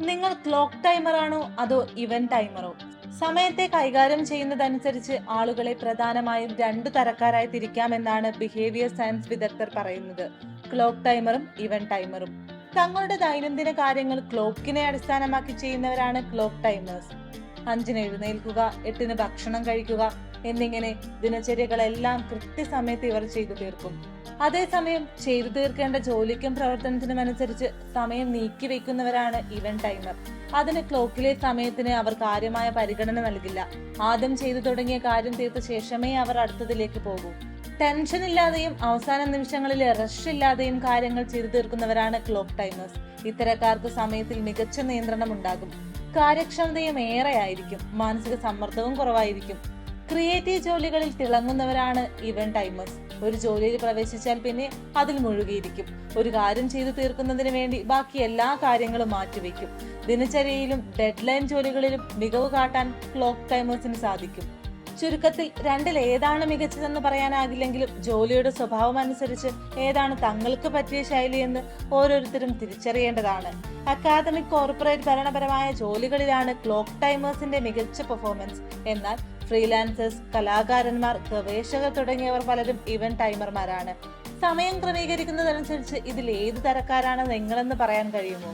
നിങ്ങൾ ക്ലോക്ക് ടൈമറാണോ അതോ ഇവന്റ് ടൈമറോ? സമയത്തെ കൈകാര്യം ചെയ്യുന്നതനുസരിച്ച് ആളുകളെ പ്രധാനമായും രണ്ടു തരക്കാരായി തിരിക്കാമെന്നാണ് ബിഹേവിയർ സയൻസ് വിദഗ്ധർ പറയുന്നത്. ക്ലോക്ക് ടൈമറും ഇവന്റ് ടൈമറും. തങ്ങളുടെ ദൈനംദിന കാര്യങ്ങൾ ക്ലോക്കിനെ അടിസ്ഥാനമാക്കി ചെയ്യുന്നവരാണ് ക്ലോക്ക് ടൈമേഴ്സ്. അഞ്ചിന് എഴുന്നേൽക്കുക എട്ടിന് ഭക്ഷണം കഴിക്കുക എന്നിങ്ങനെ ദിനചര്യകളെല്ലാം കൃത്യസമയത്ത് ഇവർ ചെയ്തു തീർക്കും. അതേസമയം ചെയ്തു തീർക്കേണ്ട ജോലിക്കും പ്രവർത്തനത്തിനും അനുസരിച്ച് സമയം നീക്കി വെക്കുന്നവരാണ് ഇവന്റ് ടൈമർ. അതിന് ക്ലോക്കിലെ സമയത്തിന് അവർ കാര്യമായ പരിഗണന നൽകില്ല. ആദ്യം ചെയ്തു തുടങ്ങിയ കാര്യം തീർത്ത ശേഷമേ അവർ അടുത്തതിലേക്ക് പോകൂ. ടെൻഷൻ ഇല്ലാതെയും അവസാന നിമിഷങ്ങളിൽ റഷ് ഇല്ലാതെയും കാര്യങ്ങൾ ചെയ്തു തീർക്കുന്നവരാണ് ക്ലോക്ക് ടൈമേഴ്സ്. ഇത്തരക്കാർക്ക് സമയത്തിൽ മികച്ച നിയന്ത്രണം ഉണ്ടാകും കാര്യക്ഷമതയും ഏറെയായിരിക്കും മാനസിക സമ്മർദ്ദവും കുറവായിരിക്കും. ക്രിയേറ്റീവ് ജോലികളിൽ തിളങ്ങുന്നവരാണ് ഇവന്റ് ടൈമേഴ്സ്. ഒരു ജോലിയിൽ പ്രവേശിച്ചാൽ പിന്നെ അതിൽ മുഴുകിയിരിക്കും. ഒരു കാര്യം ചെയ്തു തീർക്കുന്നതിന് വേണ്ടി ബാക്കി എല്ലാ കാര്യങ്ങളും മാറ്റിവെക്കും. ദിനചര്യയിലും ഡെഡ്ലൈൻ ജോലികളിലും മികവ് കാട്ടാൻ ക്ലോക്ക് ടൈമേഴ്സിന് സാധിക്കും. ചുരുക്കത്തിൽ രണ്ടിൽ ഏതാണ് മികച്ചതെന്ന് പറയാനാകില്ലെങ്കിലും ജോലിയുടെ സ്വഭാവം അനുസരിച്ച് ഏതാണ് തങ്ങൾക്ക് പറ്റിയ ശൈലിയെന്ന് ഓരോരുത്തരും തിരിച്ചറിയേണ്ടതാണ്. അക്കാദമിക് കോർപ്പറേറ്റ് ഭരണപരമായ ജോലികളിലാണ് ക്ലോക്ക് ടൈമേഴ്സിന്റെ മികച്ച പെർഫോമൻസ്. എന്നാൽ ഫ്രീലാൻസേഴ്സ് കലാകാരന്മാർ ഗവേഷകർ തുടങ്ങിയവർ പലരും ഇവന്റ് ടൈമർമാരാണ്. സമയം ക്രമീകരിക്കുന്നതനുസരിച്ച് ഇതിൽ ഏത് തരക്കാരാണ് നിങ്ങളെന്ന് പറയാൻ കഴിയുമോ?